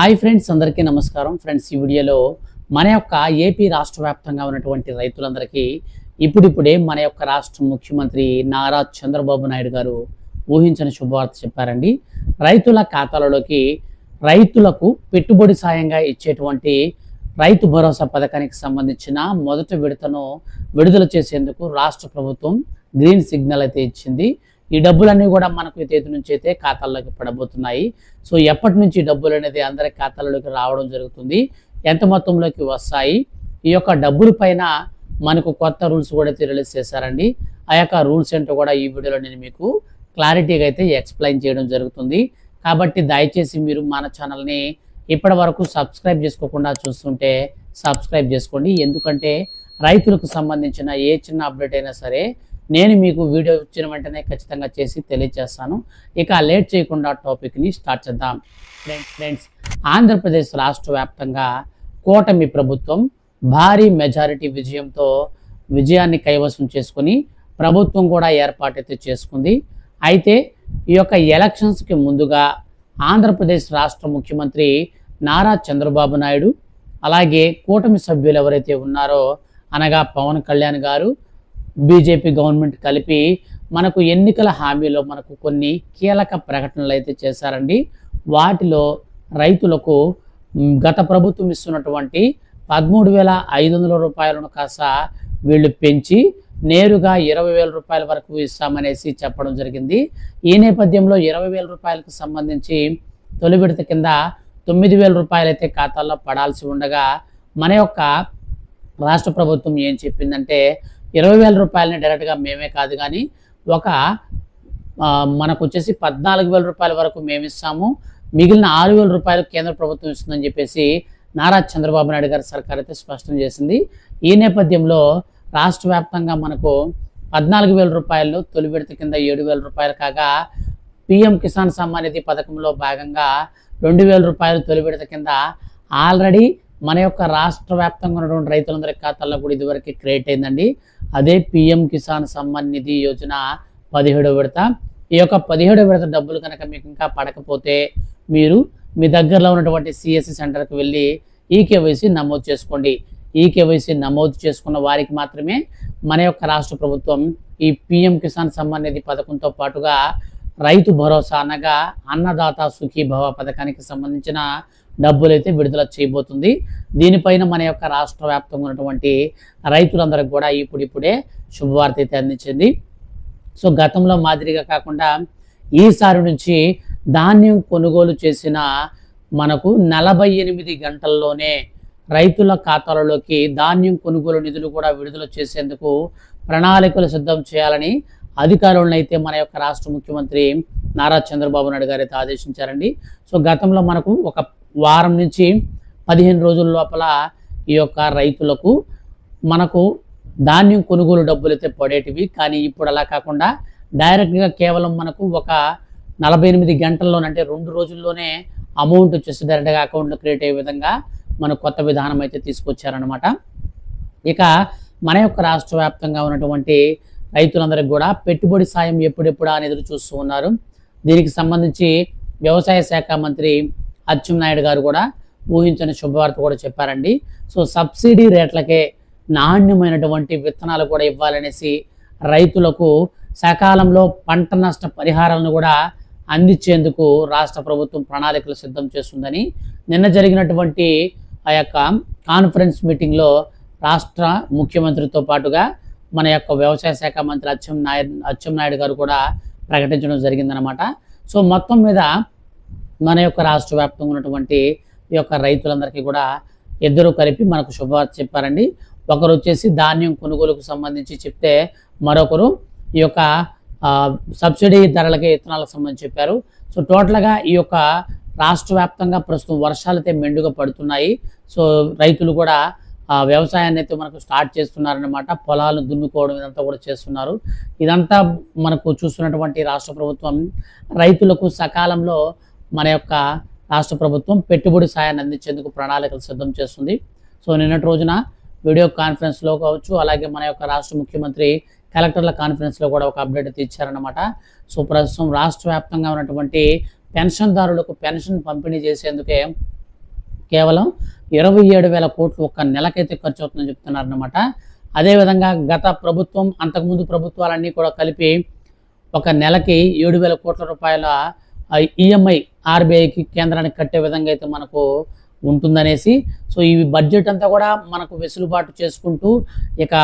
Hi friends అందరికీ నమస్కారం. Friends ఈ వీడియోలో మన యొక్క ఏపీ రాష్ట్ర వ్యాప్తంగా ఉన్నటువంటి రైతులందరికీ ఇప్పుడిప్పుడే మన యొక్క రాష్ట్ర ముఖ్యమంత్రి నారా చంద్రబాబు నాయుడు గారు ఊహించని శుభవార్త చెప్పారండి. రైతుల ఖాతాలలోకి రైతులకు పెట్టుబడి సాయంగా ఇచ్చేటువంటి రైతు భరోసా పథకానికి సంబంధించిన మొదటి విడతను విడుదల చేసేందుకు రాష్ట్ర ప్రభుత్వం గ్రీన్ సిగ్నల్ అయితే ఇచ్చింది. ఈ డబ్బులన్నీ కూడా మనకు తేదీ నుంచి అయితే ఖాతాల్లోకి పడబోతున్నాయి. సో ఎప్పటి నుంచి డబ్బులు అనేది అందరి ఖాతాలలోకి రావడం జరుగుతుంది ఎంత మొత్తంలోకి వస్తాయి ఈ యొక్క డబ్బుల పైన మనకు కొత్త రూల్స్ కూడా అయితే రిలీజ్ చేశారండి. ఆ యొక్క రూల్స్ ఏంటో కూడా ఈ వీడియోలో నేను మీకు క్లారిటీగా అయితే ఎక్స్ప్లెయిన్ చేయడం జరుగుతుంది. కాబట్టి దయచేసి మీరు మన ఛానల్ని ఇప్పటి వరకు సబ్స్క్రైబ్ చేసుకోకుండా చూస్తుంటే సబ్స్క్రైబ్ చేసుకోండి. ఎందుకంటే రైతులకు సంబంధించిన ఏ చిన్న అప్డేట్ అయినా సరే నేను మీకు వీడియో ఇచ్చిన వెంటనే ఖచ్చితంగా చేసి తెలియజేస్తాను. ఇక లేట్ చేయకుండా టాపిక్ని స్టార్ట్ చేద్దాం. ఫ్రెండ్స్ ఫ్రెండ్స్ ఆంధ్రప్రదేశ్ రాష్ట్ర వ్యాప్తంగా కూటమి ప్రభుత్వం భారీ మెజారిటీ విజయంతో విజయాన్ని కైవసం చేసుకుని ప్రభుత్వం కూడా ఏర్పాటైతే చేసుకుంది. అయితే ఈ యొక్క ఎలక్షన్స్కి ముందుగా ఆంధ్రప్రదేశ్ రాష్ట్ర ముఖ్యమంత్రి నారా చంద్రబాబు నాయుడు అలాగే కూటమి సభ్యులు ఎవరైతే ఉన్నారో అనగా పవన్ కళ్యాణ్ గారు బీజేపీ గవర్నమెంట్ కలిపి మనకు ఎన్నికల హామీలో మనకు కొన్ని కీలక ప్రకటనలు అయితే చేశారండి. వాటిలో రైతులకు గత ప్రభుత్వం ఇస్తున్నటువంటి పదమూడు వేల ఐదు వందల రూపాయలను కాస్త వీళ్ళు పెంచి నేరుగా ఇరవై వేల రూపాయల వరకు ఇస్తామనేసి చెప్పడం జరిగింది. ఈ నేపథ్యంలో ఇరవై వేల రూపాయలకు సంబంధించి తొలి విడత కింద తొమ్మిది వేల రూపాయలు అయితే ఖాతాల్లో పడాల్సి ఉండగా మన యొక్క రాష్ట్ర ప్రభుత్వం ఏం చెప్పిందంటే ఇరవై వేల రూపాయలని డైరెక్ట్గా మేమే కాదు కానీ ఒక మనకు వచ్చేసి పద్నాలుగు వేల రూపాయల వరకు మేము ఇస్తాము మిగిలిన ఆరు వేల రూపాయలు కేంద్ర ప్రభుత్వం ఇస్తుందని చెప్పేసి నారా చంద్రబాబు నాయుడు గారి సర్కార్ అయితే స్పష్టం చేసింది. ఈ నేపథ్యంలో రాష్ట్ర వ్యాప్తంగా మనకు పద్నాలుగు వేల రూపాయలు తొలి విడత కింద ఏడు వేల రూపాయలు కాగా పిఎం కిసాన్ సమ్మాన్ నిధి పథకంలో భాగంగా రెండు వేల రూపాయలు తొలి విడత కింద ఆల్రెడీ మన యొక్క రాష్ట్ర వ్యాప్తంగా ఉన్నటువంటి రైతులందరి ఖాతాల్లో కూడా ఇదివరకు క్రియేట్ అయిందండి. అదే పిఎం కిసాన్ సమ్మాన్ నిధి యోజన పదిహేడో విడత. ఈ యొక్క పదిహేడో విడత డబ్బులు కనుక మీకు ఇంకా పడకపోతే మీరు మీ దగ్గరలో ఉన్నటువంటి సిఎస్సి సెంటర్కి వెళ్ళి ఈకేవైసీ నమోదు చేసుకోండి. ఈకేవైసీ నమోదు చేసుకున్న వారికి మాత్రమే మన యొక్క రాష్ట్ర ప్రభుత్వం ఈ పిఎం కిసాన్ సమ్మాన్ నిధి పథకంతో పాటుగా రైతు భరోసా అనగా అన్నదాత సుఖీ భవ పథకానికి సంబంధించిన డబ్బులు అయితే విడుదల చేయబోతుంది. దీనిపైన మన యొక్క రాష్ట్ర వ్యాప్తంగా ఉన్నటువంటి రైతులందరికీ కూడా ఇప్పుడిప్పుడే శుభవార్త అయితే అందించింది. సో గతంలో మాదిరిగా కాకుండా ఈసారి నుంచి ధాన్యం కొనుగోలు చేసిన మనకు నలభై ఎనిమిది గంటల్లోనే రైతుల ఖాతాలలోకి ధాన్యం కొనుగోలు నిధులు కూడా విడుదల చేసేందుకు ప్రణాళికలు సిద్ధం చేయాలని అధికారులను అయితే మన యొక్క రాష్ట్ర ముఖ్యమంత్రి నారా చంద్రబాబు నాయుడు గారు అయితే ఆదేశించారండి. సో గతంలో మనకు ఒక వారం నుంచి పదిహేను రోజుల లోపల ఈ యొక్క రైతులకు మనకు ధాన్యం కొనుగోలు డబ్బులు అయితే పడేటివి. కానీ ఇప్పుడు అలా కాకుండా డైరెక్ట్గా కేవలం మనకు ఒక నలభై ఎనిమిది గంటల్లోనంటే రెండు రోజుల్లోనే అమౌంట్ వచ్చేసి డైరెక్ట్గా అకౌంట్లో క్రియేట్ అయ్యే విధంగా మనకు కొత్త విధానం అయితే తీసుకొచ్చారనమాట ఇక మన యొక్క రాష్ట్ర వ్యాప్తంగా ఉన్నటువంటి రైతులందరికీ కూడా పెట్టుబడి సాయం ఎప్పుడెప్పుడా అని ఎదురు చూస్తూ ఉన్నారు. దీనికి సంబంధించి వ్యవసాయ శాఖ మంత్రి అచ్చెన్నాయుడు గారు కూడా ఊహించని శుభవార్త కూడా చెప్పారండి. సో సబ్సిడీ రేట్లకే నాణ్యమైనటువంటి విత్తనాలు కూడా ఇవ్వాలనేసి రైతులకు సకాలంలో పంట నష్ట పరిహారాలను కూడా అందించేందుకు రాష్ట్ర ప్రభుత్వం ప్రణాళికలు సిద్ధం చేస్తుందని నిన్న జరిగినటువంటి ఆ యొక్క కాన్ఫరెన్స్ మీటింగ్లో రాష్ట్ర ముఖ్యమంత్రితో పాటుగా మన యొక్క వ్యవసాయ శాఖ మంత్రి అచ్చెం నాయుడు అచ్చెం నాయుడు గారు కూడా ప్రకటించడం జరిగిందనమాట సో మొత్తం మీద మన యొక్క రాష్ట్ర వ్యాప్తంగా ఉన్నటువంటి ఈ యొక్క రైతులందరికీ కూడా ఇద్దరు కలిపి మనకు శుభవార్త చెప్పారండి. ఒకరు వచ్చేసి ధాన్యం కొనుగోలుకు సంబంధించి చెప్తే మరొకరు ఈ యొక్క సబ్సిడీ ధరలకి విత్తనాలకు సంబంధించి చెప్పారు. సో టోటల్గా ఈ యొక్క రాష్ట్ర వ్యాప్తంగా ప్రస్తుతం వర్షాలైతే మెండుగా పడుతున్నాయి. సో రైతులు కూడా వ్యవసాయాన్ని అయితే మనకు స్టార్ట్ చేస్తున్నారనమాట పొలాలను దున్నుకోవడం ఇదంతా కూడా చేస్తున్నారు. ఇదంతా మనకు చూస్తున్నటువంటి రాష్ట్ర ప్రభుత్వం రైతులకు సకాలంలో మన యొక్క రాష్ట్ర ప్రభుత్వం పెట్టుబడి సాయాన్ని అందించేందుకు ప్రణాళికలు సిద్ధం చేస్తుంది. సో నిన్నటి రోజున వీడియో కాన్ఫరెన్స్లో కావచ్చు అలాగే మన యొక్క రాష్ట్ర ముఖ్యమంత్రి కలెక్టర్ల కాన్ఫరెన్స్లో కూడా ఒక అప్డేట్ అయితే ఇచ్చారనమాట సో ప్రస్తుతం రాష్ట్ర వ్యాప్తంగా ఉన్నటువంటి పెన్షన్దారులకు పెన్షన్ పంపిణీ చేసేందుకే కేవలం ఇరవై ఏడు వేల కోట్లు ఒక్క నెలకైతే ఖర్చు అవుతుందని చెప్తున్నారు అనమాట అదేవిధంగా గత ప్రభుత్వం అంతకుముందు ప్రభుత్వాలన్నీ కూడా కలిపి ఒక నెలకి ఏడు వేల కోట్ల రూపాయల ఈఎంఐ ఆర్బీఐకి కేంద్రానికి కట్టే విధంగా అయితే మనకు ఉంటుందనేసి సో ఈ బడ్జెట్ అంతా కూడా మనకు వెసులుబాటు చేసుకుంటూ ఇక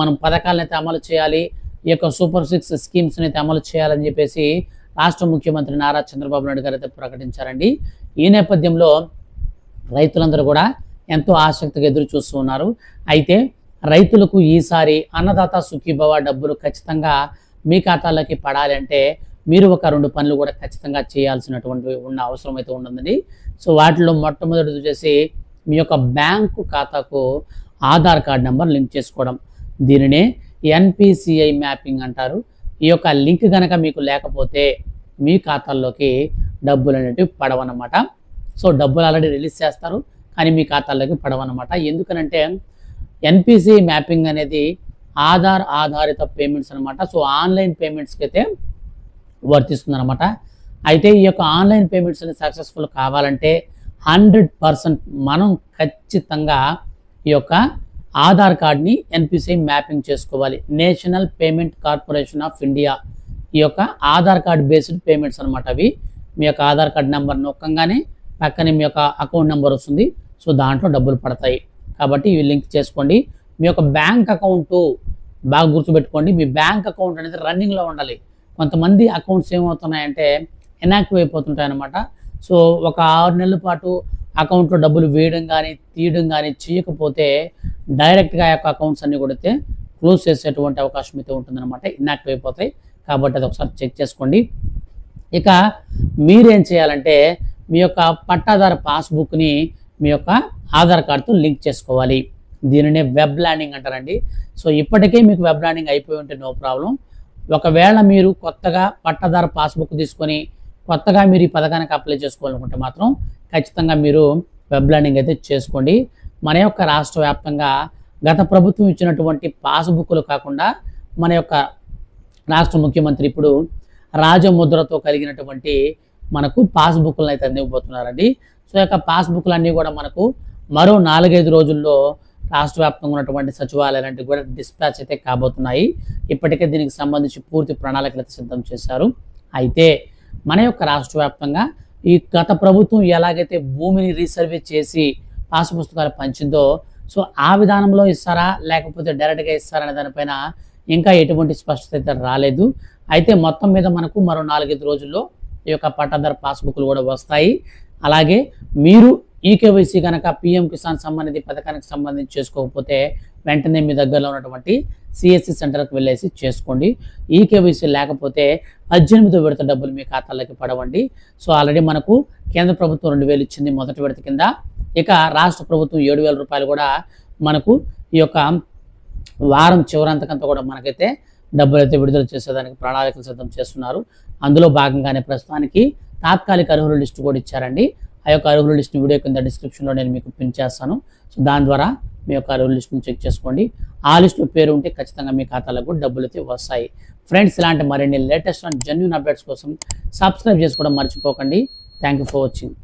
మనం పథకాలను అయితే అమలు చేయాలి ఈ యొక్క సూపర్ సిక్స్ స్కీమ్స్ని అయితే అమలు చేయాలని చెప్పేసి రాష్ట్ర ముఖ్యమంత్రి నారా చంద్రబాబు నాయుడు గారు అయితే ప్రకటించారండి. ఈ నేపథ్యంలో రైతులందరూ కూడా ఎంతో ఆసక్తిగా ఎదురు చూస్తూ ఉన్నారు. అయితే రైతులకు ఈసారి అన్నదాత సుఖీభవ డబ్బులు ఖచ్చితంగా మీ ఖాతాలోకి పడాలంటే మీరు ఒక రెండు పనులు కూడా ఖచ్చితంగా చేయాల్సినటువంటి ఉన్న అవసరం అయితే ఉంటుందండి. సో వాటిలో మొట్టమొదటిది వచ్చేసి మీ యొక్క బ్యాంకు ఖాతాకు ఆధార్ కార్డ్ నెంబర్ లింక్ చేసుకోవడం. దీనినే ఎన్పిసిఐ మ్యాపింగ్ అంటారు. ఈ యొక్క లింక్ కనుక మీకు లేకపోతే మీ ఖాతాల్లోకి డబ్బులు అనేటివి పడవన్నమాట. సో డబ్బులు ఆల్రెడీ రిలీజ్ చేస్తారు. కానీ మీ ఖాతాల్లోకి పడవన్నమాట. ఎందుకనంటే ఎన్పిసి మ్యాపింగ్ అనేది ఆధార్ ఆధారిత పేమెంట్స్ అనమాట సో ఆన్లైన్ పేమెంట్స్కి అయితే వర్తిస్తుంది అనమాట అయితే ఈ యొక్క ఆన్లైన్ పేమెంట్స్ అనేది సక్సెస్ఫుల్ కావాలంటే హండ్రెడ్ పర్సెంట్ మనం ఖచ్చితంగా ఈ యొక్క ఆధార్ కార్డ్ని ఎన్పిసిఐ మ్యాపింగ్ చేసుకోవాలి. National payment corporation of India ఈ యొక్క ఆధార్ కార్డ్ బేస్డ్ పేమెంట్స్ అనమాట అవి. మీ యొక్క ఆధార్ కార్డ్ నెంబర్ నొక్కంగానే పక్కనే మీ యొక్క అకౌంట్ నెంబర్ వస్తుంది. సో దాంట్లో డబ్బులు పడతాయి. కాబట్టి ఇవి లింక్ చేసుకోండి. మీ యొక్క బ్యాంక్ అకౌంట్ బాగా గుర్తుపెట్టుకోండి. మీ బ్యాంక్ అకౌంట్ అనేది రన్నింగ్లో ఉండాలి. కొంతమంది అకౌంట్స్ ఏమవుతున్నాయంటే ఎనాక్టివ్ అయిపోతుంటాయి అనమాట సో ఒక ఆరు నెలల పాటు అకౌంట్లో డబ్బులు వేయడం కానీ తీయడం కానీ చేయకపోతే డైరెక్ట్గా యొక్క అకౌంట్స్ అన్నీ కొడితే క్లోజ్ చేసేటువంటి అవకాశం అయితే ఉంటుందన్నమాట. ఇన్యాక్టివ్ అయిపోతాయి. కాబట్టి అది ఒకసారి చెక్ చేసుకోండి. ఇక మీరేం చేయాలంటే మీ యొక్క పట్టాదారు పాస్బుక్ని మీ యొక్క ఆధార్ కార్డుతో లింక్ చేసుకోవాలి. దీనినే వెబ్ ల్యాండింగ్ అంటారండి. సో ఇప్పటికే మీకు వెబ్ ల్యాండింగ్ అయిపోయి ఉంటే నో ప్రాబ్లం ఒకవేళ మీరు కొత్తగా పట్టాదారు పాస్బుక్ తీసుకొని కొత్తగా మీరు ఈ పథకానికి అప్లై చేసుకోవాలనుకుంటే మాత్రం ఖచ్చితంగా మీరు వెబ్ ల్యాండింగ్ అయితే చేసుకోండి. మన యొక్క రాష్ట్ర వ్యాప్తంగా గత ప్రభుత్వం ఇచ్చినటువంటి పాస్బుక్లు కాకుండా మన యొక్క రాష్ట్ర ముఖ్యమంత్రి ఇప్పుడు రాజముద్రతో కలిగినటువంటి మనకు పాస్బుక్లను అయితే అందివ్వబోతున్నారండి సో యొక్క పాస్బుక్లు అన్నీ కూడా మనకు మరో నాలుగైదు రోజుల్లో రాష్ట్ర వ్యాప్తంగా ఉన్నటువంటి సచివాలయాలంటే కూడా డిస్పాచ్ అయితే కాబోతున్నాయి. ఇప్పటికే దీనికి సంబంధించి పూర్తి ప్రణాళికలు సిద్ధం చేశారు. అయితే మన యొక్క రాష్ట్ర వ్యాప్తంగా ఈ గత ప్రభుత్వం ఎలాగైతే భూమిని రీసర్వే చేసి పాస్ పుస్తకాలు పంచిందో సో ఆ విధానంలో ఇస్తారా? లేకపోతే డైరెక్ట్గా ఇస్తారా అనే దానిపైన ఇంకా ఎటువంటి స్పష్టత అయితే రాలేదు. అయితే మొత్తం మీద మనకు మరో నాలుగైదు రోజుల్లో ఈ యొక్క పట్టాదారు పాస్బుక్లు కూడా వస్తాయి. అలాగే మీరు ఈకేవైసీ కనుక పిఎం కిసాన్ సమ్మాన్ పథకానికి సంబంధించి చేసుకోకపోతే వెంటనే మీ దగ్గరలో ఉన్నటువంటి సిఎస్సి సెంటర్కి వెళ్ళేసి చేసుకోండి. ఈకేవైసీ లేకపోతే పద్దెనిమిదో విడత డబ్బులు మీ ఖాతాలోకి పడవండి. సో ఆల్రెడీ మనకు కేంద్ర ప్రభుత్వం రెండు వేలు ఇచ్చింది మొదటి విడత కింద. ఇక రాష్ట్ర ప్రభుత్వం ఏడు వేల రూపాయలు కూడా మనకు ఈ యొక్క వారం చివరంతకంతా కూడా మనకైతే డబ్బులు అయితే విడుదల చేసేదానికి ప్రణాళికలు సిద్ధం చేస్తున్నారు. అందులో భాగంగానే ప్రస్తుతానికి తాత్కాలిక అర్హుల లిస్టు కూడా ఇచ్చారండి. ఆ యొక్క అర్హుల లిస్ట్ని వీడియో కింద డిస్క్రిప్షన్లో నేను మీకు పిన్ చేస్తాను. సో దాని ద్వారా మీ యొక్క అర్హుల లిస్ట్ని చెక్ చేసుకోండి. ఆ లిస్టులో పేరు ఉంటే ఖచ్చితంగా మీ ఖాతాలకు డబ్బులు అయితే వస్తాయి. ఫ్రెండ్స్ ఇలాంటి మరిన్ని లేటెస్ట్ అండ్ జెన్యున్ అప్డేట్స్ కోసం సబ్స్క్రైబ్ చేసుకోవడం మర్చిపోకండి. Thank you for watching.